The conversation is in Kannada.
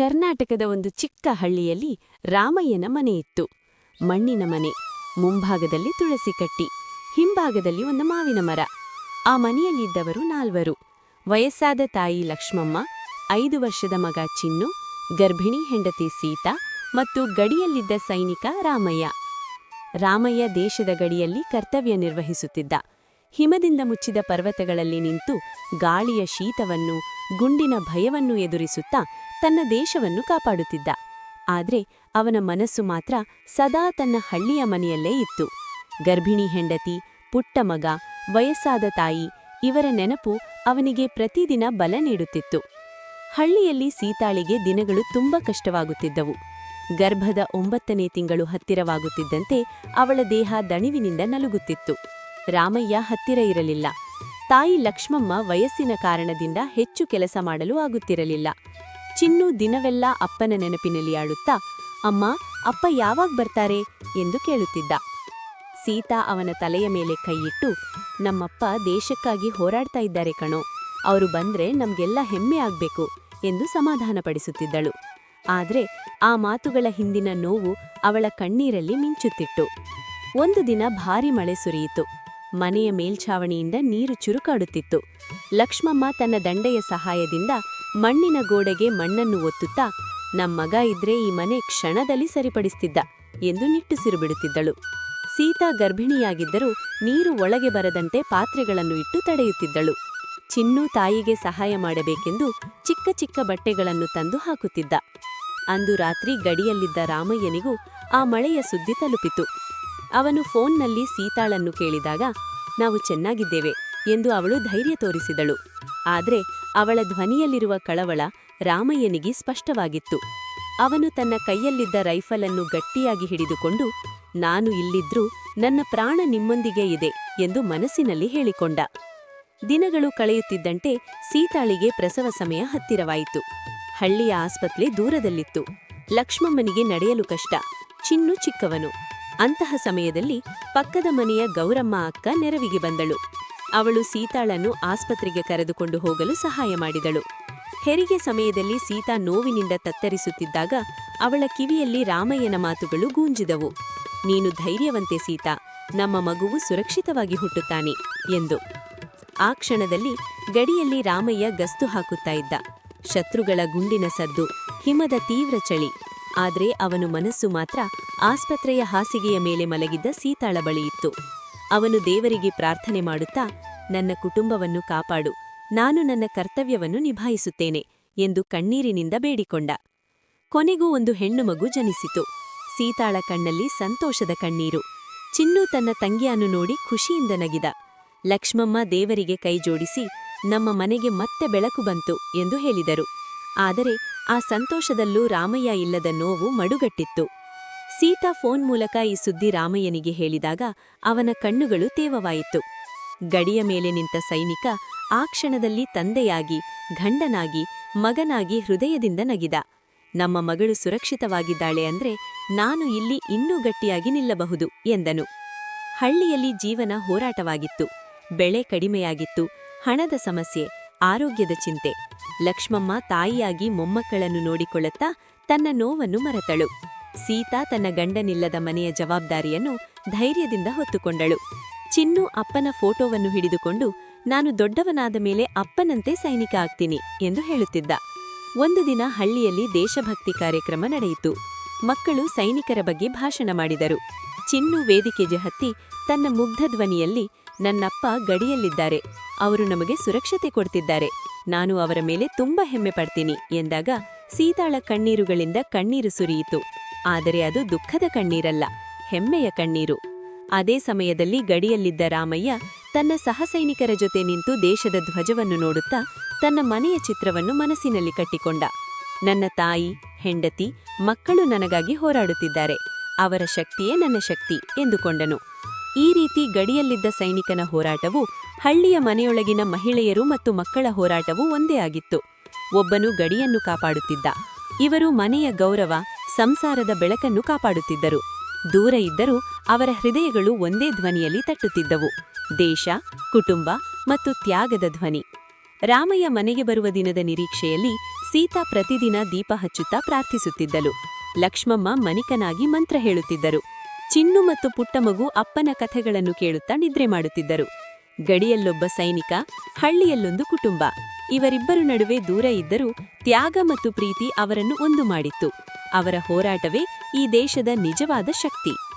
ಕರ್ನಾಟಕದ ಒಂದು ಚಿಕ್ಕ ಹಳ್ಳಿಯಲ್ಲಿ ರಾಮಯ್ಯನ ಮನೆಯಿತ್ತು. ಮಣ್ಣಿನ ಮನೆ, ಮುಂಭಾಗದಲ್ಲಿ ತುಳಸಿ ಕಟ್ಟಿ, ಹಿಂಭಾಗದಲ್ಲಿ ಒಂದು ಮಾವಿನ ಮರ. ಆ ಮನೆಯಲ್ಲಿದ್ದವರು ನಾಲ್ವರು. ವಯಸ್ಸಾದ ತಾಯಿ ಲಕ್ಷ್ಮಮ್ಮ, ಐದು ವರ್ಷದ ಮಗ ಚಿನ್ನು, ಗರ್ಭಿಣಿ ಹೆಂಡತಿ ಸೀತಾ ಮತ್ತು ಗಡಿಯಲ್ಲಿದ್ದ ಸೈನಿಕ ರಾಮಯ್ಯ. ರಾಮಯ್ಯ ದೇಶದ ಗಡಿಯಲ್ಲಿ ಕರ್ತವ್ಯ ನಿರ್ವಹಿಸುತ್ತಿದ್ದ. ಹಿಮದಿಂದ ಮುಚ್ಚಿದ ಪರ್ವತಗಳಲ್ಲಿ ನಿಂತು ಗಾಳಿಯ ಶೀತವನ್ನು, ಗುಂಡಿನ ಭಯವನ್ನು ಎದುರಿಸುತ್ತಾ ತನ್ನ ದೇಶವನ್ನು ಕಾಪಾಡುತ್ತಿದ್ದ. ಆದ್ರೆ ಅವನ ಮನಸ್ಸು ಮಾತ್ರ ಸದಾ ತನ್ನ ಹಳ್ಳಿಯ ಮನೆಯಲ್ಲೇ ಇತ್ತು. ಗರ್ಭಿಣಿ ಹೆಂಡತಿ, ಪುಟ್ಟ ಮಗ, ವಯಸ್ಸಾದ ತಾಯಿ ಇವರ ನೆನಪು ಅವನಿಗೆ ಪ್ರತಿದಿನ ಬಲ ನೀಡುತ್ತಿತ್ತು. ಹಳ್ಳಿಯಲ್ಲಿ ಸೀತಾಳಿಗೆ ದಿನಗಳು ತುಂಬ ಕಷ್ಟವಾಗುತ್ತಿದ್ದವು. ಗರ್ಭದ ಒಂಬತ್ತನೇ ತಿಂಗಳು ಹತ್ತಿರವಾಗುತ್ತಿದ್ದಂತೆ ಅವಳ ದೇಹ ದಣಿವಿನಿಂದ ನಲುಗುತ್ತಿತ್ತು. ರಾಮಯ್ಯ ಹತ್ತಿರ ಇರಲಿಲ್ಲ. ತಾಯಿ ಲಕ್ಷ್ಮಮ್ಮ ವಯಸ್ಸಿನ ಕಾರಣದಿಂದ ಹೆಚ್ಚು ಕೆಲಸ ಮಾಡಲು ಆಗುತ್ತಿರಲಿಲ್ಲ. ಚಿನ್ನು ದಿನವೆಲ್ಲ ಅಪ್ಪನ ನೆನಪಿನಲ್ಲಿ ಆಡುತ್ತಾ ಅಮ್ಮ, ಅಪ್ಪ ಯಾವಾಗ ಬರ್ತಾರೆ? ಎಂದು ಕೇಳುತ್ತಿದ್ದ. ಸೀತಾ ಅವನ ತಲೆಯ ಮೇಲೆ ಕೈಯಿಟ್ಟು, ನಮ್ಮಪ್ಪ ದೇಶಕ್ಕಾಗಿ ಹೋರಾಡ್ತಾ ಇದ್ದಾರೆ ಕಣೋ, ಅವರು ಬಂದ್ರೆ ನಮ್ಗೆಲ್ಲ ಹೆಮ್ಮೆ ಆಗ್ಬೇಕು, ಎಂದು ಸಮಾಧಾನಪಡಿಸುತ್ತಿದ್ದಳು. ಆದ್ರೆ ಆ ಮಾತುಗಳ ಹಿಂದಿನ ನೋವು ಅವಳ ಕಣ್ಣೀರಲ್ಲಿ ಮಿಂಚುತ್ತಿತ್ತು. ಒಂದು ದಿನ ಭಾರಿ ಮಳೆ ಸುರಿಯಿತು. ಮನೆಯ ಮೇಲ್ಛಾವಣಿಯಿಂದ ನೀರು ಚುರುಕಾಡುತ್ತಿತ್ತು. ಲಕ್ಷ್ಮಮ್ಮ ತನ್ನ ದಂಡೆಯ ಸಹಾಯದಿಂದ ಮಣ್ಣಿನ ಗೋಡೆಗೆ ಮಣ್ಣನ್ನು ಒತ್ತುತ್ತಾ ನಮ್ಮಗ ಇದ್ರೆ ಈ ಮನೆ ಕ್ಷಣದಲ್ಲಿ ಸರಿಪಡಿಸ್ತಿದ್ದ ಎಂದು ನಿಟ್ಟುಸಿರು ಬಿಡುತ್ತಿದ್ದಳು ಸೀತಾ ಗರ್ಭಿಣಿಯಾಗಿದ್ದರೂ ನೀರು ಒಳಗೆ ಬರದಂತೆ ಪಾತ್ರೆಗಳನ್ನು ಇಟ್ಟು ತಡೆಯುತ್ತಿದ್ದಳು. ಚಿನ್ನು ತಾಯಿಗೆ ಸಹಾಯ ಮಾಡಬೇಕೆಂದು ಚಿಕ್ಕ ಚಿಕ್ಕ ಬಟ್ಟೆಗಳನ್ನು ತಂದು ಹಾಕುತ್ತಿದ್ದ. ಅಂದು ರಾತ್ರಿ ಗಡಿಯಲ್ಲಿದ್ದ ರಾಮಯ್ಯನಿಗೂ ಆ ಮಳೆಯ ಸುದ್ದಿ ತಲುಪಿತು. ಅವನು ಫೋನ್ನಲ್ಲಿ ಸೀತಾಳನ್ನು ಕೇಳಿದಾಗ, ನಾವು ಚೆನ್ನಾಗಿದ್ದೇವೆ ಎಂದು ಅವಳು ಧೈರ್ಯ ತೋರಿಸಿದಳು. ಆದ್ರೆ ಅವಳ ಧ್ವನಿಯಲ್ಲಿರುವ ಕಳವಳ ರಾಮಯ್ಯನಿಗೆ ಸ್ಪಷ್ಟವಾಗಿತ್ತು. ಅವನು ತನ್ನ ಕೈಯಲ್ಲಿದ್ದ ರೈಫಲನ್ನು ಗಟ್ಟಿಯಾಗಿ ಹಿಡಿದುಕೊಂಡು, ನಾನು ಇಲ್ಲಿದ್ರೂ ನನ್ನ ಪ್ರಾಣ ನಿಮ್ಮೊಂದಿಗೆ ಇದೆ ಎಂದು ಮನಸ್ಸಿನಲ್ಲಿ ಹೇಳಿಕೊಂಡ. ದಿನಗಳು ಕಳೆಯುತ್ತಿದ್ದಂತೆ ಸೀತಾಳಿಗೆ ಪ್ರಸವ ಸಮಯ ಹತ್ತಿರವಾಯಿತು. ಹಳ್ಳಿಯ ಆಸ್ಪತ್ರೆ ದೂರದಲ್ಲಿತ್ತು. ಲಕ್ಷ್ಮಮ್ಮನಿಗೆ ನಡೆಯಲು ಕಷ್ಟ, ಚಿನ್ನು ಚಿಕ್ಕವನು. ಅಂತಹ ಸಮಯದಲ್ಲಿ ಪಕ್ಕದ ಮನೆಯ ಗೌರಮ್ಮ ಅಕ್ಕ ನೆರವಿಗೆ ಬಂದಳು. ಅವಳು ಸೀತಾಳನ್ನು ಆಸ್ಪತ್ರೆಗೆ ಕರೆದುಕೊಂಡು ಹೋಗಲು ಸಹಾಯ ಮಾಡಿದಳು. ಹೆರಿಗೆ ಸಮಯದಲ್ಲಿ ಸೀತಾ ನೋವಿನಿಂದ ತತ್ತರಿಸುತ್ತಿದ್ದಾಗ ಅವಳ ಕಿವಿಯಲ್ಲಿ ರಾಮಯ್ಯನ ಮಾತುಗಳು ಗೂಂಜಿದವು. ನೀನು ಧೈರ್ಯವಂತೆ ಸೀತಾ, ನಮ್ಮ ಮಗುವು ಸುರಕ್ಷಿತವಾಗಿ ಹುಟ್ಟುತ್ತಾನೆ, ಎಂದು. ಆ ಕ್ಷಣದಲ್ಲಿ ಗಡಿಯಲ್ಲಿ ರಾಮಯ್ಯ ಗಸ್ತು ಹಾಕುತ್ತಾ ಇದ್ದ. ಶತ್ರುಗಳ ಗುಂಡಿನ ಸದ್ದು, ಹಿಮದ ತೀವ್ರ ಚಳಿ, ಆದರೆ ಅವನು ಮನಸ್ಸು ಮಾತ್ರ ಆಸ್ಪತ್ರೆಯ ಹಾಸಿಗೆಯ ಮೇಲೆ ಮಲಗಿದ್ದ ಸೀತಾಳ ಬಳಿಯಿತ್ತು. ಅವನು ದೇವರಿಗೆ ಪ್ರಾರ್ಥನೆ ಮಾಡುತ್ತಾ, ನನ್ನ ಕುಟುಂಬವನ್ನು ಕಾಪಾಡು, ನಾನು ನನ್ನ ಕರ್ತವ್ಯವನ್ನು ನಿಭಾಯಿಸುತ್ತೇನೆ ಎಂದು ಕಣ್ಣೀರಿನಿಂದ ಬೇಡಿಕೊಂಡ. ಕೊನೆಗೂ ಒಂದು ಹೆಣ್ಣು ಮಗು ಜನಿಸಿತು. ಸೀತಾಳ ಕಣ್ಣಲ್ಲಿ ಸಂತೋಷದ ಕಣ್ಣೀರು. ಚಿನ್ನು ತನ್ನ ತಂಗಿಯನ್ನು ನೋಡಿ ಖುಷಿಯಿಂದ ನಗಿದ. ಲಕ್ಷ್ಮಮ್ಮ ದೇವರಿಗೆ ಕೈಜೋಡಿಸಿ ನಮ್ಮ ಮನೆಗೆ ಮತ್ತೆ ಬೆಳಕು ಬಂತು ಎಂದು ಹೇಳಿದರು. ಆದರೆ ಆ ಸಂತೋಷದಲ್ಲೂ ರಾಮಯ್ಯ ಇಲ್ಲದ ನೋವು ಮಡುಗಟ್ಟಿತ್ತು. ಸೀತಾ ಫೋನ್ ಮೂಲಕ ಈ ಸುದ್ದಿ ರಾಮಯ್ಯನಿಗೆ ಹೇಳಿದಾಗ ಅವನ ಕಣ್ಣುಗಳು ತೇವವಾಯಿತು. ಗಡಿಯ ಮೇಲೆ ನಿಂತ ಸೈನಿಕ ಆ ಕ್ಷಣದಲ್ಲಿ ತಂದೆಯಾಗಿ, ಗಂಡನಾಗಿ, ಮಗನಾಗಿ ಹೃದಯದಿಂದ ನಗಿದ. ನಮ್ಮ ಮಗಳು ಸುರಕ್ಷಿತವಾಗಿದ್ದಾಳೆ ಅಂದ್ರೆ ನಾನು ಇಲ್ಲಿ ಇನ್ನೂ ಗಟ್ಟಿಯಾಗಿ ನಿಲ್ಲಬಹುದು, ಎಂದನು. ಹಳ್ಳಿಯಲ್ಲಿ ಜೀವನ ಹೋರಾಟವಾಗಿತ್ತು. ಬೆಳೆ ಕಡಿಮೆಯಾಗಿತ್ತು. ಹಣದ ಸಮಸ್ಯೆ, ಆರೋಗ್ಯದ ಚಿಂತೆ. ಲಕ್ಷ್ಮಮ್ಮ ತಾಯಿಯಾಗಿ ಮೊಮ್ಮಕ್ಕಳನ್ನು ನೋಡಿಕೊಳ್ಳುತ್ತಾ ತನ್ನ ನೋವನ್ನು ಮರೆತಳು. ಸೀತಾ ತನ್ನ ಗಂಡನಿಲ್ಲದ ಮನೆಯ ಜವಾಬ್ದಾರಿಯನ್ನು ಧೈರ್ಯದಿಂದ ಹೊತ್ತುಕೊಂಡಳು. ಚಿನ್ನು ಅಪ್ಪನ ಫೋಟೋವನ್ನು ಹಿಡಿದುಕೊಂಡು, ನಾನು ದೊಡ್ಡವನಾದ ಮೇಲೆ ಅಪ್ಪನಂತೆ ಸೈನಿಕ ಆಗ್ತೀನಿ ಎಂದು ಹೇಳುತ್ತಿದ್ದ. ಒಂದು ದಿನ ಹಳ್ಳಿಯಲ್ಲಿ ದೇಶಭಕ್ತಿ ಕಾರ್ಯಕ್ರಮ ನಡೆಯಿತು. ಮಕ್ಕಳು ಸೈನಿಕರ ಬಗ್ಗೆ ಭಾಷಣ ಮಾಡಿದರು. ಚಿನ್ನು ವೇದಿಕೆಗೆ ಹತ್ತಿ ತನ್ನ ಮುಗ್ಧ ಧ್ವನಿಯಲ್ಲಿ, ನನ್ನಪ್ಪ ಗಡಿಯಲ್ಲಿದ್ದಾರೆ. ಅವರು ನಮಗೆ ಸುರಕ್ಷತೆ ಕೊಡ್ತಿದ್ದಾರೆ. ನಾನು ಅವರ ಮೇಲೆ ತುಂಬಾ ಹೆಮ್ಮೆ ಪಡ್ತೀನಿ ಎಂದಾಗ, ಸೀತಾಳ ಕಣ್ಣೀರುಗಳಿಂದ ಕಣ್ಣೀರು ಸುರಿಯಿತು. ಆದರೆ ಅದು ದುಃಖದ ಕಣ್ಣೀರಲ್ಲ, ಹೆಮ್ಮೆಯ ಕಣ್ಣೀರು. ಅದೇ ಸಮಯದಲ್ಲಿ ಗಡಿಯಲ್ಲಿದ್ದ ರಾಮಯ್ಯ ತನ್ನ ಸಹಸೈನಿಕರ ಜೊತೆ ನಿಂತು ದೇಶದ ಧ್ವಜವನ್ನು ನೋಡುತ್ತಾ ತನ್ನ ಮನೆಯ ಚಿತ್ರವನ್ನು ಮನಸ್ಸಿನಲ್ಲಿ ಕಟ್ಟಿಕೊಂಡ. ನನ್ನ ತಾಯಿ, ಹೆಂಡತಿ, ಮಕ್ಕಳು ನನಗಾಗಿ ಹೋರಾಡುತ್ತಿದ್ದಾರೆ. ಅವರ ಶಕ್ತಿಯೇ ನನ್ನ ಶಕ್ತಿ ಎಂದುಕೊಂಡನು. ಈ ರೀತಿ ಗಡಿಯಲ್ಲಿದ್ದ ಸೈನಿಕನ ಹೋರಾಟವು ಹಳ್ಳಿಯ ಮನೆಯೊಳಗಿನ ಮಹಿಳೆಯರು ಮತ್ತು ಮಕ್ಕಳ ಹೋರಾಟವೂ ಒಂದೇ ಆಗಿತ್ತು. ಒಬ್ಬನು ಗಡಿಯನ್ನು ಕಾಪಾಡುತ್ತಿದ್ದ. ಇವರು ಮನೆಯ ಗೌರವ ಸಂಸಾರದ ಬೆಳಕನ್ನು ಕಾಪಾಡುತ್ತಿದ್ದರು. ದೂರ ಇದ್ದರೂ ಅವರ ಹೃದಯಗಳು ಒಂದೇ ಧ್ವನಿಯಲ್ಲಿ ತಟ್ಟುತ್ತಿದ್ದವು. ದೇಶ, ಕುಟುಂಬ ಮತ್ತು ತ್ಯಾಗದ ಧ್ವನಿ. ರಾಮಯ್ಯ ಮನೆಗೆ ಬರುವ ದಿನದ ನಿರೀಕ್ಷೆಯಲ್ಲಿ ಸೀತಾ ಪ್ರತಿದಿನ ದೀಪ ಹಚ್ಚುತ್ತಾ ಪ್ರಾರ್ಥಿಸುತ್ತಿದ್ದಳು. ಲಕ್ಷ್ಮಮ್ಮ ಮನಿಕನಾಗಿ ಮಂತ್ರ ಹೇಳುತ್ತಿದ್ದರು. ಚಿನ್ನು ಮತ್ತು ಪುಟ್ಟಮಗು ಅಪ್ಪನ ಕಥೆಗಳನ್ನು ಕೇಳುತ್ತಾ ನಿದ್ರೆ ಮಾಡುತ್ತಿದ್ದರು. ಗಡಿಯಲ್ಲೊಬ್ಬ ಸೈನಿಕ, ಹಳ್ಳಿಯಲ್ಲೊಂದು ಕುಟುಂಬ. ಇವರಿಬ್ಬರ ನಡುವೆ ದೂರ ಇದ್ದರೂ ತ್ಯಾಗ ಮತ್ತು ಪ್ರೀತಿ ಅವರನ್ನು ಒಂದು ಮಾಡಿತ್ತು. ಅವರ ಹೋರಾಟವೇ ಈ ದೇಶದ ನಿಜವಾದ ಶಕ್ತಿ.